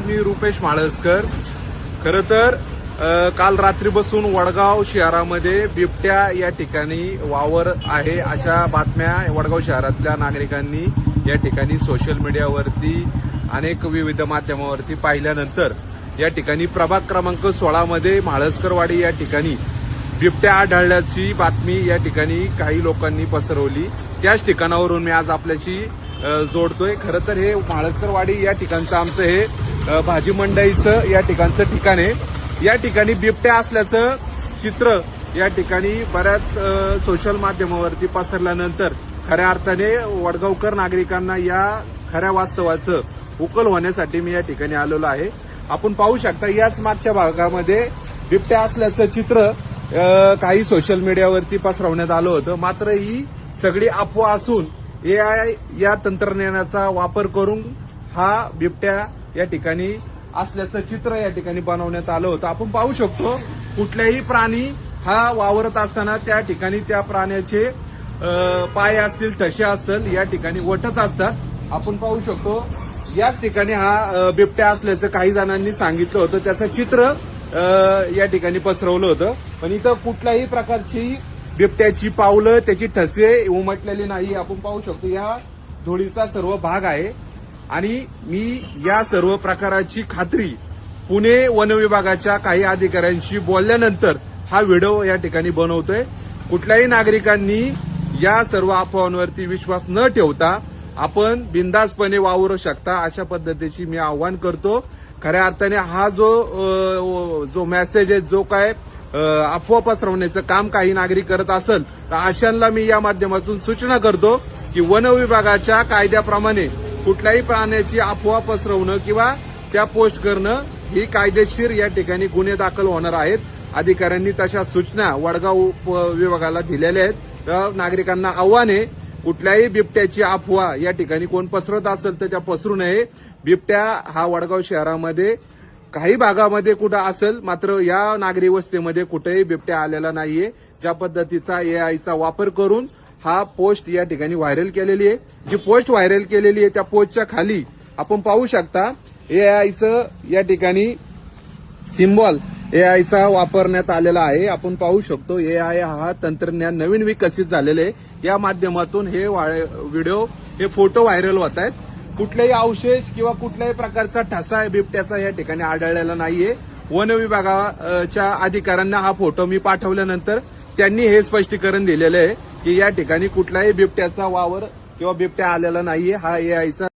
मी रुपेश माळसकर. खर तर काल काल रात्रीपासून वडगाव शहरामध्ये बिबट्या या ठिकाणी वावर आहे अशा बातम्या वडगाव शहरातल्या नागरिकांनी या ठिकाणी सोशल मीडियावरती अनेक विविध माध्यमावरती पाहिल्यानंतर या ठिकाणी प्रभाग क्रमांक सोळामध्ये माळसकरवाडी या ठिकाणी बिबट्या आढळल्याची बातमी या ठिकाणी काही लोकांनी पसरवली. त्याच ठिकाणावरून मी आज आपल्याशी जोडतोय. खरं तर हे माळसकरवाडी या ठिकाणचं आमचं हे भाजी मंडईचं या ठिकाणचं ठिकाण आहे. या ठिकाणी बिबट्या असल्याचं चित्र या ठिकाणी बऱ्याच सोशल माध्यमावरती पसरल्यानंतर खऱ्या अर्थाने वडगावकर नागरिकांना या खऱ्या वास्तवाचं उकल होण्यासाठी मी या ठिकाणी आलेलो आहे. आपण पाहू शकता याच मागच्या भागामध्ये बिबट्या असल्याचं चित्र काही सोशल मीडियावरती पसरवण्यात आलं होतं. मात्र ही सगळी अफवा असून ए आय या तंत्रज्ञानाचा वापर करून हा बिबट्या या ठिकाणी असल्याचं चित्र या ठिकाणी बनवण्यात आलं होतं. आपण पाहू शकतो कुठल्याही प्राणी हा वावरत असताना त्या ठिकाणी त्या प्राण्याचे पाय असतील ठसे असतील या ठिकाणी वटत असतात. आपण पाहू शकतो याच ठिकाणी हा बिबट्या असल्याचं काही जणांनी सांगितलं होतं. त्याचं चित्र या ठिकाणी पसरवलं होतं. पण इथं कुठल्याही प्रकारची बिबट्याची पावलं त्याची ठसे उमटलेली नाही. आपण पाहू शकतो या धुळीचा सर्व भाग आहे. आणि मी या सर्व प्रकाराची खात्री पुणे वन विभागाच्या काही अधिकाऱ्यांशी बोलल्यानंतर हा व्हिडिओ या ठिकाणी बनवतोय. कुठल्याही नागरिकांनी या सर्व अफवांवरती विश्वास न ठेवता आपण बिंदासपणे वावरू शकता अशा पद्धतीची मी आव्हान करतो. खऱ्या अर्थाने हा जो जो मेसेज आहे जो काय अफवा पसरवण्याचं काम काही नागरिक करत असेल तर अशांना मी या माध्यमातून सूचना करतो की वन विभागाच्या कायद्याप्रमाणे कुठल्याही प्राण्याची अफवा पसरवणं किंवा त्या पोस्ट करणं ही कायदेशीर या ठिकाणी गुन्हे दाखल होणार आहेत. अधिकाऱ्यांनी तशा सूचना वडगाव उप विभागाला दिलेल्या आहेत. तर नागरिकांना आव्हान आहे कुठल्याही बिबट्याची अफवा या ठिकाणी कोण पसरत असेल तर त्या पसरू नये. बिबट्या हा वडगाव शहरामध्ये काही भागामध्ये कुठं असेल मात्र या नागरी वस्तीमध्ये कुठेही बिबट्या आलेला नाहीये. ज्या पद्धतीचा एआयचा वापर करून हा पोस्ट या ठिकाणी व्हायरल केलेली आहे. जी पोस्ट व्हायरल केलेली आहे त्या पोस्टच्या खाली आपण पाहू शकता ए आयचं या ठिकाणी सिम्बॉल ए आयचा वापरण्यात आलेला आहे. आपण पाहू शकतो ए आय हा तंत्रज्ञान नवीन विकसित झालेले आहे. या माध्यमातून हे वाय- व्हिडिओ हे फोटो व्हायरल होत आहेत. कुठलेही अवशेष किंवा कुठल्याही प्रकारचा ठसा बिबट्याचा या ठिकाणी आढळलेला नाहीये. वन विभागाच्या अधिकाऱ्यांना हा फोटो मी पाठवल्यानंतर त्यांनी हे स्पष्टीकरण दिलेलं आहे. की या ठिकाणी कुठलाही बिबट्याचा वावर किंवा बिबट्या आलेला नाहीये. हा एआयचा